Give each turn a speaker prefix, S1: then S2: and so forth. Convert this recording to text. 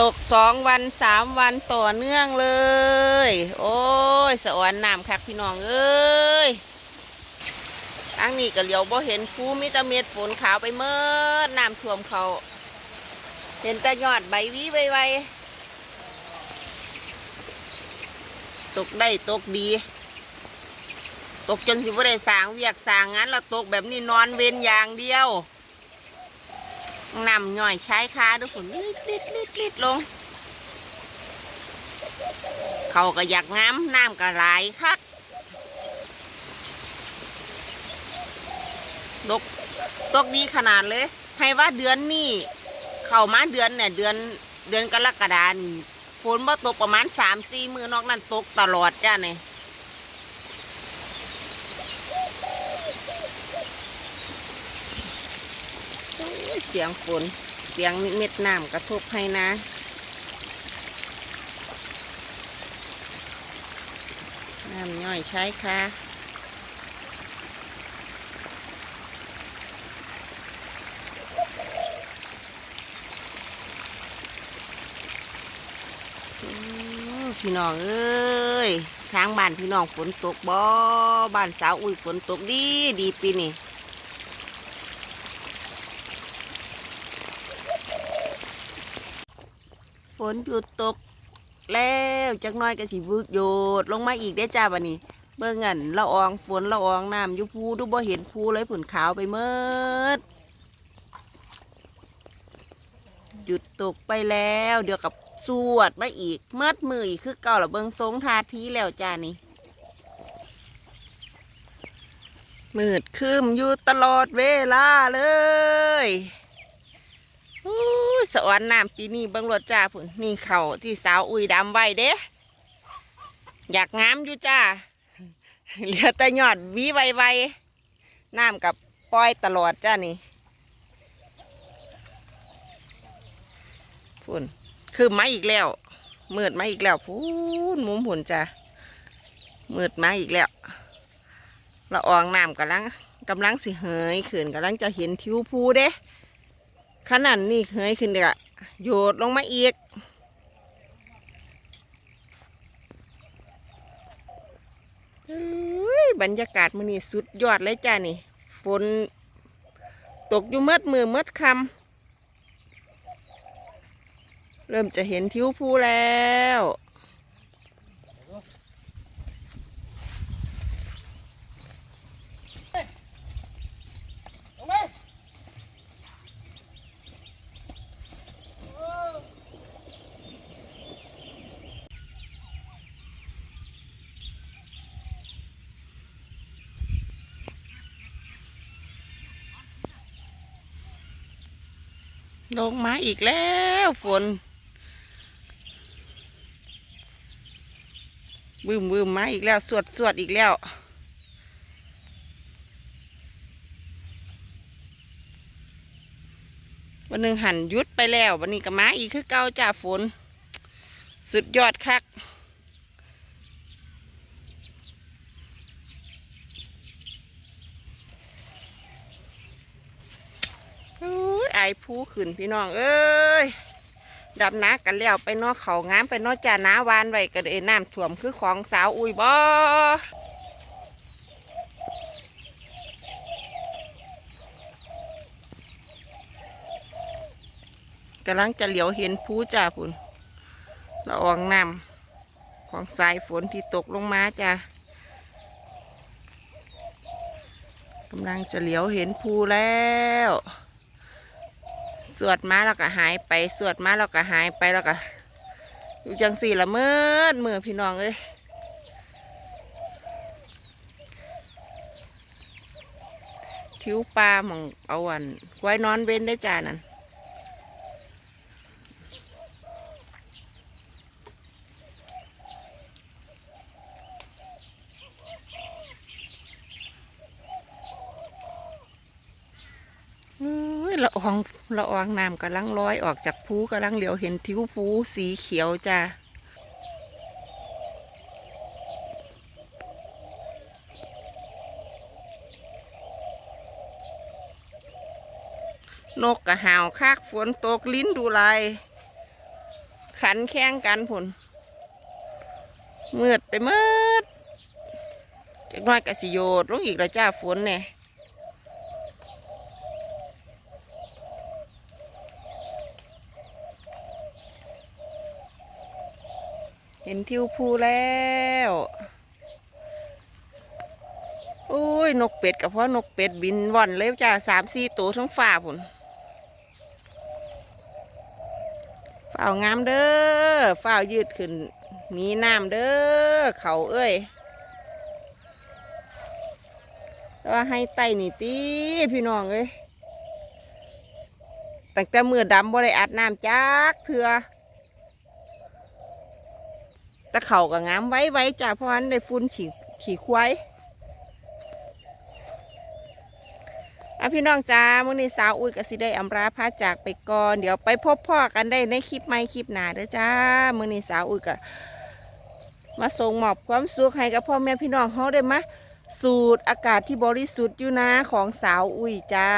S1: ตกสองวันสามวันต่อเนื่องเลย โอ้ยสะออนน้ำคักพี่น้องเอ้ยทั้งนี้ก็เหลียวบ่เห็นคูมิตรเม็ดฝนขาวไปเมื่อน้ำท่วมเขา เห็นแต่ยอดใบวิไวๆตกได้ตกดี ตกจนสิบ่ได้สางเวียกสางงานแล้วตกแบบนี้นอนเว้นอย่างเดียว นำย่อยใช้คาด้วยผลลิดลิดลิดลิดลง เขาก็อยากงามน้ำก็ไหลคักตกตกดีขนาดเลย ให้ว่าเดือนนี้เข้ามาเดือนเนี่ยเดือนเดือนกรกฎานี่ฝนบ่ตกประมาณสามสี่มือนอกนั้นตกตลอดจ้าเนี่ยโอ้ย เสียงฝน เสียงเม็ดน้ำกระทบให้นะน้ำย่อยใช้ค่ะพี่น้องเอ้ยทางบ้านพี่น้องฝนตกบ่บ้านสาวอุ้ยฝนตกดีดีปีนี้ ฝนหยุดตกแล้วจักน้อยก็สิวึกโยดลงมาอีกได้จ้าบันนี้ เบิ่งอันละอองฝนละอองน้ำอยู่ภูดูบ่เห็นภูเลยผุนขาวไปเมิดหยุดตกไปแล้ว เดี๋ยวกับสวดมาอีกเมื่อมืออีกคือเก่าละเบิงทรงทาทีแล้วจ้านี่มืดคืมอยู่ตลอดเวลาเลย สวรรค์น้ำปีนี้เบิงรถจ้าผุนนี่เขาที่สาวอุ้ยดำไว้เด้ อยากงามอยู่จ้าเหลือแต่ยอดวีไวๆน้ำกับปล่อยตลอดจ้านี่พุ่นคือมาอีกแล้วมืดมาอีกแล้วพูนมุมหุ่นจ้ะมืดมาอีกแล้วละอองน้ำกำลังกำลังสิเหยขึ้นกำลังจะเห็นทิวภูเด้ ขนาดนี้เหยขึ้นเด็กอะโยดลงมาอีก บรรยากาศมื้อนี้สุดยอดเลยจ้านี่ ฝนตกอยู่เมืดมือเมืดคำเริ่มจะเห็นทิวภูแล้ว ลงมาอีกแล้วฝนบึมบึมมาอีกแล้วสวดสวดอีกแล้ว วันหนึ่งหันยุดไปแล้ว วันนี้ก็มาอีกคือเก่าจ่าฝน สุดยอดคัก โอ้ยไอายผู้ขึ้นพี่น้องเอ้ยดำนากันแล้วไปนอเขางามไปนอจ่าน้าวานไว้ก็เลยน้ำท่วมคือของสาวอุ้ยบ่กำลังจะเหลียวเห็นผู้จ่าพุ่นละอองน้ำของสายฝนที่ตกลงมาจ้ากำลังจะเหลียวเห็นภูแล้ว สวดมาแล้วก็หายไป สวดมาแล้วก็หายไปแล้วก็อยู่จังสี่ละเมิดมือพี่น้องเอ้ยทิวปลาหมองเอาวันไว้นอนเว้นได้จานั่นเอ้ย ละอองละอองน้ำกำลังลอยออกจากภูกำลังเหลียวเห็นทิวภูสีเขียวจ้านกกระหาวคากฝนตกลิ้นดูลาย ขันแข่งกันผุนมืดไปมืดจักน้อยกสิโยดลงอีกล้วจ้าฝนเนี่ย เห็นทิวภูแล้วโอ้ยนกเป็ดกับพ่อนกเป็ดบินว่อนเลยจ้าสามสี่ตัวทั้งฝ่าผุนฝ้าวงามเด้อฝ้าวยืดขึ้นหนีน้ำเด้อเขาเอ้ยแต่ว่าให้ไต่นี่ตีพี่น้องเอ้ยตั้งแต่มือดำบ่ได้อาบน้ำจักเถื่อ ต่เขาก็งามไว้ไว้จ้าเพราะฉะนั้นได้ฟุ้นขี่ขี่ควายอะพี่น้องจ้ามื้อนี้สาวอุ้ยก็สิได้อำลาพาจากไปก่อนเดี๋ยวไปพบพ่อกันได้ในคลิปใหม่คลิปหน้าเด้อจ้ามื้อนี้สาวอุ้ยก็มาส่งหมอบความสุขให้กับพ่อแม่พี่น้องเฮาได้มสูดอากาศที่บริสุทธิ์อยู่นะของสาวอุ้ยจ้า